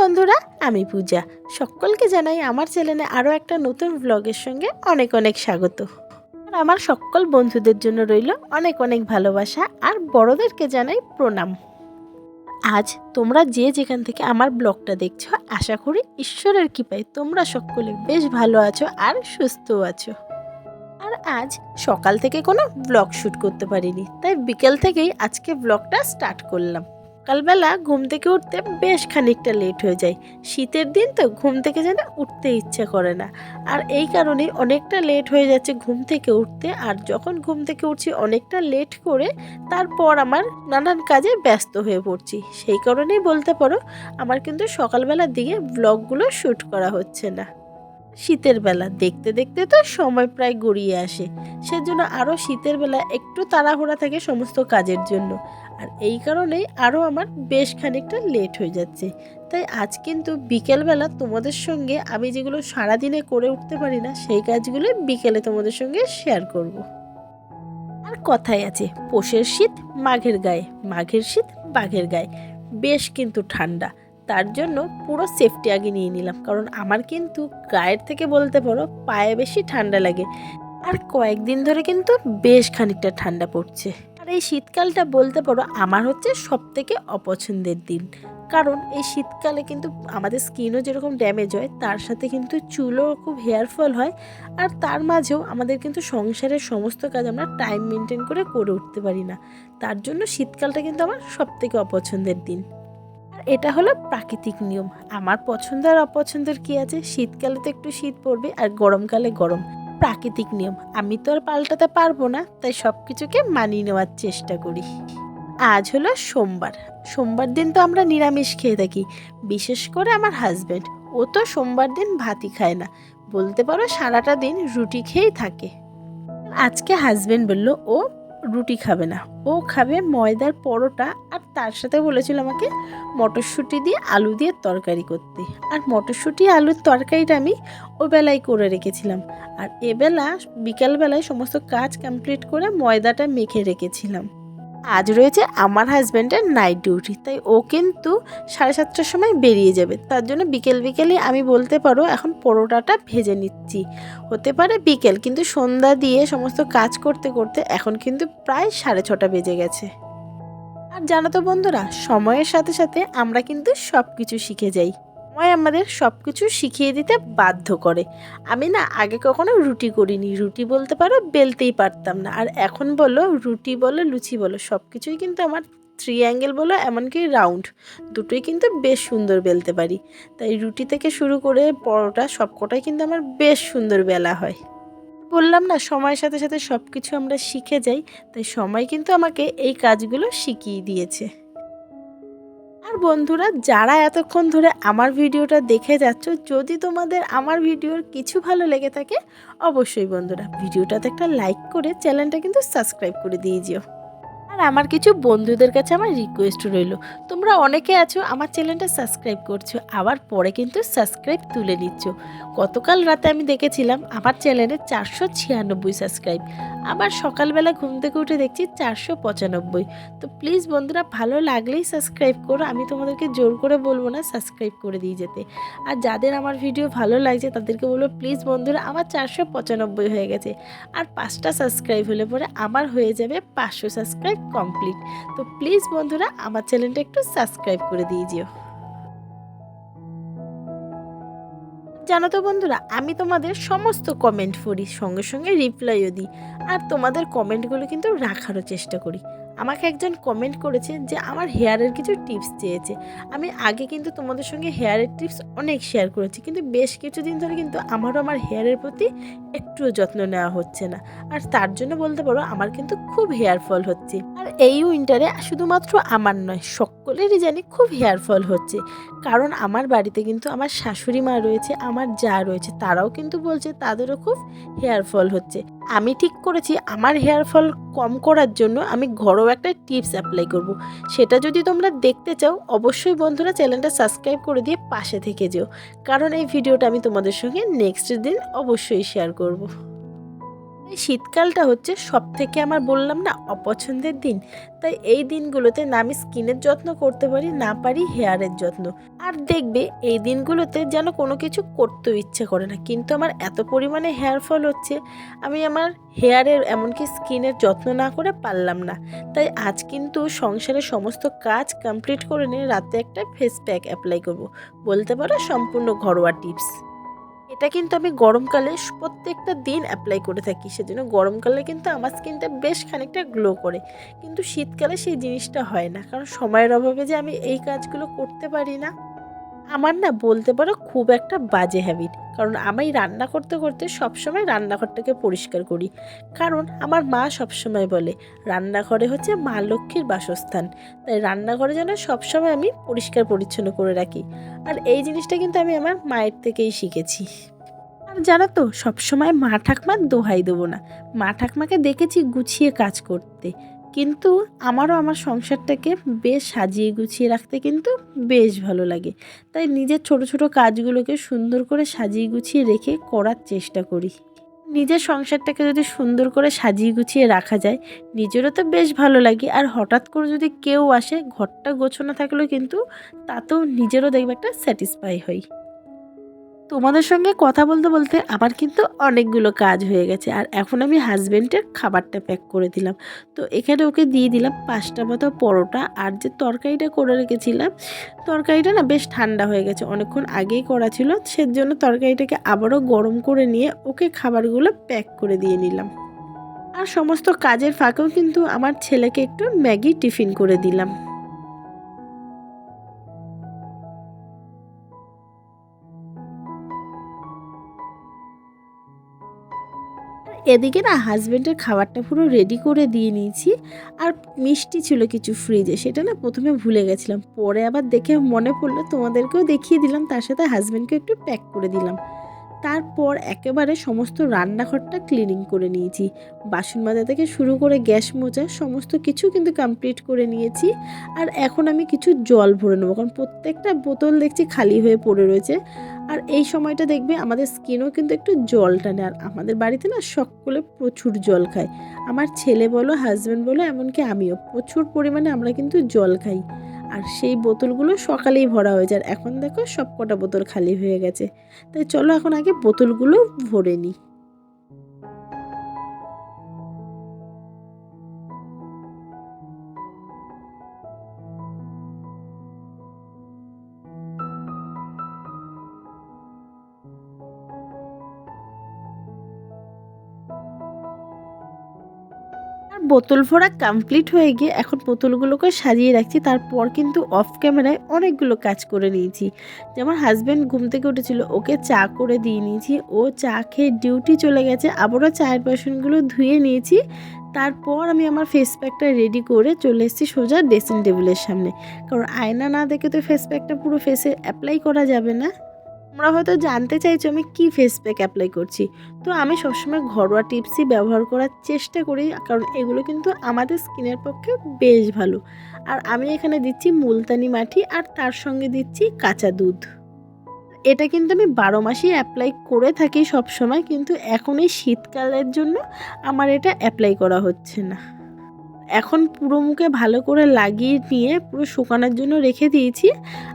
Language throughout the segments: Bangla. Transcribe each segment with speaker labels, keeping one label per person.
Speaker 1: বন্ধুরা, আমি পূজা। সকলকে জানাই আমার চ্যানেলে আরও একটা নতুন ব্লগের সঙ্গে অনেক অনেক স্বাগত। আর আমার সকল বন্ধুদের জন্য রইল অনেক অনেক ভালোবাসা আর বড়দেরকে জানাই প্রণাম। আজ তোমরা যে যেখান থেকে আমার ব্লগটা দেখছ, আশা করি ঈশ্বরের কৃপায় তোমরা সকলে বেশ ভালো আছো আর সুস্থ আছো। আর আজ সকাল থেকে কোনো ব্লগ শ্যুট করতে পারিনি, তাই বিকেল থেকেই আজকে ব্লগটা স্টার্ট করলাম। সকালবেলা ঘুম থেকে উঠতে বেশ খানিকটা লেট হয়ে যায়। শীতের দিন তো ঘুম থেকে যেন উঠতে ইচ্ছা করে না। আর এই কারণে অনেকটা লেট হয়ে যাচ্ছে ঘুম থেকে উঠতে। আর যখন ঘুম থেকে উঠছি অনেকটা লেট করে তারপর আমার নানান কাজে ব্যস্ত হয়ে পড়ছি। সেই কারণেই বলতে পারো আমার কিন্তু সকালবেলার দিকে ব্লগগুলো শ্যুট করা হচ্ছে না। শীতের বেলা দেখতে দেখতে তো সময় প্রায় গড়িয়ে আসে। সেজন্য আরও শীতের বেলা একটু তাড়াহুড়া থাকে সমস্ত কাজের জন্য। আর এই কারণেই আরও আমার বেশ খানিকটা লেট হয়ে যাচ্ছে। তাই আজ কিন্তু বিকেলবেলা তোমাদের সঙ্গে আমি যেগুলো সারাদিনে করে উঠতে পারি না, সেই কাজগুলো বিকেলে তোমাদের সঙ্গে শেয়ার করব। আর কথাই আছে, পোষের শীত মাঘের গায়ে, মাঘের শীত বাঘের গায়ে। বেশ কিন্তু ঠান্ডা, তার জন্য পুরো সেফটি আগে নিয়ে নিলাম, কারণ আমার কিন্তু গায়ের থেকে বলতে পারো পায়ে বেশি ঠান্ডা লাগে। আর কয়েকদিন ধরে কিন্তু বেশ খানিকটা ঠান্ডা পড়ছে। আর এই শীতকালটা বলতে পারো আমার হচ্ছে সব থেকে অপছন্দের দিন। কারণ এই শীতকালে কিন্তু আমাদের স্কিনও যেরকম ড্যামেজ হয়, তার সাথে কিন্তু চুলও খুব হেয়ার ফল হয় আর তার মাঝেও আমাদের কিন্তু সংসারের সমস্ত কাজ আমরা টাইম মেনটেন করে করে উঠতে পারি না। তার জন্য শীতকালটা কিন্তু আমার সব থেকে অপছন্দের দিন। আর এটা হলো প্রাকৃতিক নিয়ম। আমার পছন্দ আর অপছন্দের কী আছে? শীতকালে তো একটু শীত পড়বে আর গরমকালে গরম। প্রাকৃতিক নিয়ম। আমি তো আর পাল্টাতে পারব না, তাই সব কিছুকে মানিয়ে নেওয়ার চেষ্টা করি। আজ হলো সোমবার। সোমবার দিন তো আমরা নিরামিষ খেয়ে থাকি, বিশেষ করে আমার হাজব্যান্ড। ও তো সোমবার দিন ভাতই খায় না। বলতে পারো সারাটা দিন রুটি খেয়েই থাকে। আজকে হাজব্যান্ড বলল, ও রুটি খাবে না। ও খাবে ময়দার পরোটা আর তার সাথে বলেছিল আমাকে মটরশুঁটি দিয়ে আলু দিয়ে তরকারি করতে। আর মটরশুঁটি আলুর তরকারিটা আমি ও বেলায় করে রেখেছিলাম। আর এবেলা বিকালবেলায় সমস্ত কাজ কমপ্লিট করে ময়দাটা মেখে রেখেছিলাম। আজ রয়েছে আমার হাজব্যান্ডের নাইট ডিউটি তাই ও কিন্তু সাড়ে সাতটার সময় বেরিয়ে যাবে। তার জন্য বিকেল বিকেলে আমি বলতে পারো এখন পরোটাটা ভেজে নিচ্ছি। হতে পারে বিকেল, কিন্তু সন্ধ্যা দিয়ে সমস্ত কাজ করতে করতে এখন কিন্তু প্রায় সাড়ে ছটা বেজে গেছে। আর জানো তো বন্ধুরা, সময়ের সাথে সাথে আমরা কিন্তু সব কিছু শিখে যাই। সময় আমাদের সব কিছু শিখিয়ে দিতে বাধ্য করে। আমি না আগে কখনো রুটি করিনি। রুটি বলতে পারো বেলতেই পারতাম না। আর এখন বলো রুটি বলো, লুচি বলো সব কিছুই কিন্তু আমার থ্রি অ্যাঙ্গেল বলো, এমনকি রাউন্ড দুটোই কিন্তু বেশ সুন্দর বেলতে পারি। তাই রুটি থেকে শুরু করে পরোটা সবকটাই কিন্তু আমার বেশ সুন্দর বেলা হয়। বললাম না, সময়ের সাথে সাথে সব কিছু আমরা শিখে যাই, তাই সময় কিন্তু আমাকে এই কাজগুলো শিখিয়ে দিয়েছে। আর বন্ধুরা, যারা এতক্ষণ ধরে আমার ভিডিওটা দেখে যাচ্ছ, যদি তোমাদের আমার ভিডিওর কিছু ভালো লেগে থাকে, অবশ্যই বন্ধুরা, ভিডিওটাতে একটা লাইক করে চ্যানেলটা কিন্তু সাবস্ক্রাইব করে দিয়ে যেও। আর আমার কিছু বন্ধুদের কাছে আমার রিকোয়েস্ট রইল। তোমরা অনেকে আছো, আমার চ্যানেলটা সাবস্ক্রাইব করছ, আবার পরে কিন্তু সাবস্ক্রাইব তুলে নিচ্ছ। গতকাল রাতে আমি দেখেছিলাম আমার চ্যানেলে চারশো ছিয়ানব্বই সাবস্ক্রাইব আবার সকালবেলা ঘুম থেকে উঠে দেখছি চারশো পঁচানব্বই। তো প্লিজ বন্ধুরা, ভালো লাগলেই সাবস্ক্রাইব করো, আমি তোমাদেরকে জোর করে বলব না সাবস্ক্রাইব করে দিয়ে যেতে। আর যাদের আমার ভিডিও ভালো লাগছে, তাদেরকে বলব প্লিজ বন্ধুরা, আমার চারশো পঁচানব্বই হয়ে গেছে। আর পাঁচটা সাবস্ক্রাইব হলে পরে আমার হয়ে যাবে পাঁচশো সাবস্ক্রাইব কমপ্লিট তো প্লিজ বন্ধুরা, আমার চ্যানেলটা একটু সাবস্ক্রাইব করে দিয়ে যেও। জানো তো বন্ধুরা, আমি তোমাদের সমস্ত কমেন্ট পড়ি, সঙ্গে সঙ্গে রিপ্লাইও দিই। আর তোমাদের কমেন্টগুলো কিন্তু রাখারও চেষ্টা করি। আমাকে একজন কমেন্ট করেছে যে আমার হেয়ারের কিছু টিপস চেয়েছে। আমি আগে কিন্তু তোমাদের সঙ্গে হেয়ারের টিপস অনেক শেয়ার করেছি, কিন্তু বেশ কিছুদিন ধরে কিন্তু আমারও আমার হেয়ারের প্রতি একটুও যত্ন নেওয়া হচ্ছে না। আর তার জন্য বলতে পারো আমার কিন্তু খুব হেয়ার ফল হচ্ছে। আর এই উইন্টারে শুধুমাত্র আমার নয়, সকলেরই জানি খুব হেয়ার ফল হচ্ছে। কারণ আমার বাড়িতে কিন্তু আমার শাশুড়ি মা রয়েছে, আমার যা রয়েছে, তারাও কিন্তু বলছে তাদেরও খুব হেয়ার ফল হচ্ছে। আমি ঠিক করেছি, আমার হেয়ার ফল কম করার জন্য আমি ঘরোয়া একটা টিপস অ্যাপ্লাই করব। সেটা যদি তোমরা দেখতে চাও, অবশ্যই বন্ধুরা চ্যানেলটা সাবস্ক্রাইব করে দিয়ে পাশে থেকে যেও কারণ এই ভিডিওটা আমি তোমাদের সঙ্গে নেক্সট দিন অবশ্যই শেয়ার করব। এই শীতকালটা হচ্ছে সব থেকে আমার বললাম না অপছন্দের দিন। তাই এই দিনগুলোতে না আমি স্কিনের যত্ন করতে পারি, না পারি হেয়ারের যত্ন। আর দেখবে এই দিনগুলোতে যেন কোনো কিছু করতেও ইচ্ছে করে না। কিন্তু আমার এত পরিমাণে হেয়ার ফল হচ্ছে, আমি আমার হেয়ারের এমনকি স্কিনের যত্ন না করে পারলাম না। তাই আজ কিন্তু সংসারের সমস্ত কাজ কমপ্লিট করে নিয়ে রাতে একটা ফেস প্যাক অ্যাপ্লাই করব। বলতে পারো সম্পূর্ণ ঘরোয়া টিপস এটা কিন্তু আমি গরমকালে প্রত্যেকটা দিন অ্যাপ্লাই করে থাকি। সেজন্য গরমকালে কিন্তু আমার স্কিনটা বেশ খানিকটা গ্লো করে। কিন্তু শীতকালে সেই জিনিসটা হয় না। কারণ সময়ের অভাবে যে আমি এই কাজগুলো করতে পারি না। আমার না বলতে পারো খুব একটা বাজে হ্যাবিট কারণ আমি রান্না করতে করতে সবসময় রান্নাঘরটাকে পরিষ্কার করি। কারণ আমার মা সবসময় বলে, রান্নাঘরে হচ্ছে মা লক্ষ্মীর বাসস্থান, তাই রান্নাঘরে যেন সবসময় আমি পরিষ্কার পরিচ্ছন্ন করে রাখি। আর এই জিনিসটা কিন্তু আমি আমার মায়ের থেকেই শিখেছি। আর জানো তো, সবসময় মা ঠাকমার দোহাই দেবো না। মা ঠাকমাকে দেখেছি গুছিয়ে কাজ করতে। কিন্তু আমারও আমার সংসারটাকে বেশ সাজিয়ে গুছিয়ে রাখতে কিন্তু বেশ ভালো লাগে। তাই নিজের ছোট ছোট কাজগুলোকে সুন্দর করে সাজিয়ে গুছিয়ে রেখে করার চেষ্টা করি। নিজের সংসারটাকে যদি সুন্দর করে সাজিয়ে গুছিয়ে রাখা যায়, নিজেরও তো বেশ ভালো লাগে। আর হঠাৎ করে যদি কেউ আসে, ঘরটা গোছানো থাকলেও কিন্তু তাতেও নিজেরও দেখবে একটা স্যাটিসফাই হই। তোমাদের সঙ্গে কথা বলতে বলতে আমার কিন্তু অনেকগুলো কাজ হয়ে গেছে। আর এখন আমি হাজব্যান্ডের খাবারটা প্যাক করে দিলাম। তো এখানে ওকে দিয়ে দিলাম পাঁচটা মতো পরোটা। আর যে তরকারিটা করে রেখেছিলাম, তরকারিটা না বেশ ঠান্ডা হয়ে গেছে। অনেকক্ষণ আগেই করা ছিল। সেজন্য তরকারিটাকে আবারও গরম করে নিয়ে ওকে খাবারগুলো প্যাক করে দিয়ে নিলাম। আর সমস্ত কাজের ফাঁকেও কিন্তু আমার ছেলেকে একটু ম্যাগি টিফিন করে দিলাম। এদিকে না হাজব্যান্ডের খাবারটা পুরো রেডি করে দিয়ে নিয়েছি। আর মিষ্টি ছিল কিছু ফ্রিজে সেটা না প্রথমে ভুলে গেছিলাম। পরে আবার দেখে মনে পড়ল, তোমাদেরকেও দেখিয়ে দিলাম, তার সাথে হাজব্যান্ডকে একটু প্যাক করে দিলাম। তারপর একেবারে সমস্ত রান্নাঘরটা ক্লিনিং করে নিয়েছি। বাসন মাজা থেকে শুরু করে গ্যাস মোজা সমস্ত কিছু কিন্তু কমপ্লিট করে নিয়েছি। আর এখন আমি কিছু জল ভরে নেব, কারণ প্রত্যেকটা বোতল দেখছি খালি হয়ে পড়ে রয়েছে। আর এই সময়টা দেখবে আমাদের স্কিনও কিন্তু একটু জল টানে আর আমাদের বাড়িতে না সকলে প্রচুর জল খায়। আমার ছেলে বলো হাজব্যান্ড বলো, এমনকি আমিও প্রচুর পরিমাণে আমরা কিন্তু জল খাই। আর সেই বোতলগুলো সকালেই ভরা হয়েছে আর এখন দেখো সব কটা বোতল খালি হয়ে গেছে। তাই চলো এখন আগে বোতলগুলো ভরে নিই। বোতল ভরা কমপ্লিট হয়ে গিয়ে এখন বোতলগুলোকে সাজিয়ে রাখছি। তারপর কিন্তু অফ ক্যামেরায় অনেকগুলো কাজ করে নিয়েছি। যেমন হাজব্যান্ড ঘুম থেকে উঠেছিল, ওকে চা করে দিয়ে নিয়েছি। ও চা খেয়ে ডিউটি চলে গেছে। আবারও চায়ের বাসনগুলো ধুয়ে নিয়েছি। তারপর আমি আমার ফেস প্যাকটা রেডি করে চলে এসেছি সোজা ড্রেসিং টেবিলের সামনে। কারণ আয়না না দেখে তো ফেস প্যাকটা পুরো ফেসে অ্যাপ্লাই করা যাবে না। তোমরা হয়তো জানতে চাইছো আমি কি ফেস প্যাক অ্যাপ্লাই করছি। তো আমি সবসময় ঘরোয়া টিপসই ব্যবহার করার চেষ্টা করি, কারণ এগুলো কিন্তু আমাদের স্কিনের পক্ষে বেশ ভালো। আর আমি এখানে দিচ্ছি মুলতানি মাটি আর তার সঙ্গে দিচ্ছি কাঁচা দুধ। এটা কিন্তু আমি বারো মাসেই অ্যাপ্লাই করে থাকি সব সময় কিন্তু এখন এই শীতকালের জন্য আমার এটা অ্যাপ্লাই করা হচ্ছে না। এখন পুরো মুখে ভালো করে লাগিয়ে নিয়ে পুরো শুকানোর জন্য রেখে দিয়েছি।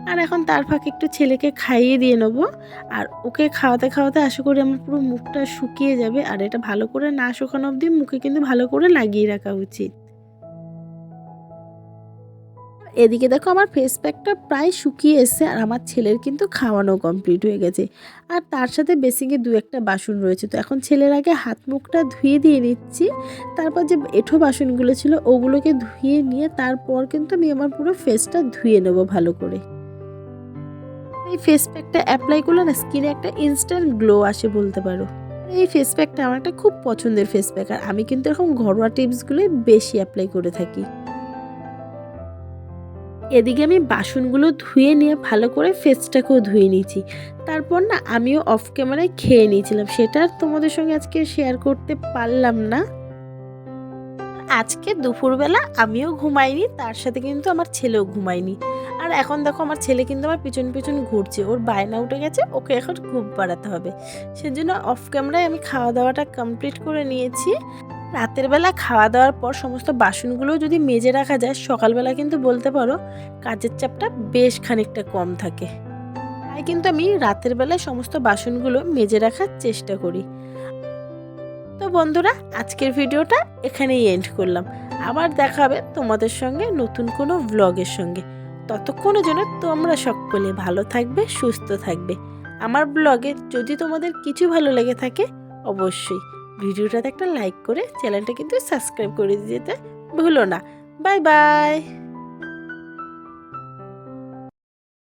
Speaker 1: আর এখন তার ফাঁকে একটু ছেলেকে খাইয়ে দিয়ে নেব। আর ওকে খাওয়াতে খাওয়াতে আশা করি আমার পুরো মুখটা শুকিয়ে যাবে। আর এটা ভালো করে না শুকানো অবধি মুখে কিন্তু ভালো করে লাগিয়ে রাখা উচিত। এদিকে দেখো আমার ফেস প্যাকটা প্রায় শুকিয়ে এসছে আর আমার ছেলের কিন্তু খাওয়ানো কমপ্লিট হয়ে গেছে। আর তার সাথে বেসিংয়ে দু একটা বাসন রয়েছে। তো এখন ছেলের আগে হাত মুখটা ধুয়ে দিয়ে নিচ্ছি। তারপর যে এঁঠো বাসনগুলো ছিল ওগুলোকে ধুয়ে নিয়ে তারপর কিন্তু আমি আমার পুরো ফেসটা ধুয়ে নেব ভালো করে। এই ফেস প্যাকটা অ্যাপ্লাই করলে না স্কিনে একটা ইনস্ট্যান্ট গ্লো আসে বলতে পারো। এই ফেস প্যাকটা আমার একটা খুব পছন্দের ফেস প্যাক আর আমি কিন্তু এরকম ঘরোয়া টিপসগুলোই বেশি অ্যাপ্লাই করে থাকি। এদিকে আমি বাসনগুলো ধুয়ে নিয়ে ভালো করে ফেসটাকেও ধুয়ে নিয়েছি। তারপর না আমিও অফ ক্যামেরায় খেয়ে নিয়েছিলাম। সেটা আর তোমাদের সঙ্গে আজকে শেয়ার করতে পারলাম না। আজকে দুপুরবেলা আমিও ঘুমাইনি, তার সাথে কিন্তু আমার ছেলেও ঘুমায়নি। আর এখন দেখো আমার ছেলে কিন্তু আমার পিছন পিছন ঘুরছে। ওর বায়না উঠে গেছে, ওকে এখন ঘুম পাড়াতে হবে। সেজন্য অফ ক্যামেরায় আমি খাওয়া দাওয়াটা কমপ্লিট করে নিয়েছি। রাতের বেলা খাওয়া দাওয়ার পর সমস্ত বাসনগুলো যদি মেজে রাখা যায়, সকালবেলা কিন্তু বলতে পারো কাজের চাপটা বেশ খানিকটা কম থাকে। তাই কিন্তু আমি রাতের বেলায় সমস্ত বাসনগুলো মেজে রাখার চেষ্টা করি। তো বন্ধুরা, আজকের ভিডিওটা এখানেই এন্ড করলাম। আবার দেখা হবে তোমাদের সঙ্গে নতুন কোনো ভ্লগের সঙ্গে। ততক্ষণের জন্য তোমরা সকলে ভালো থাকবে, সুস্থ থাকবে। আমার ব্লগে যদি তোমাদের কিছু ভালো লেগে থাকে, অবশ্যই। ভিডিওটাতে একটা লাইক করে চ্যানেলটা কিন্তু সাবস্ক্রাইব করে দিতে ভুলো না। Bye bye.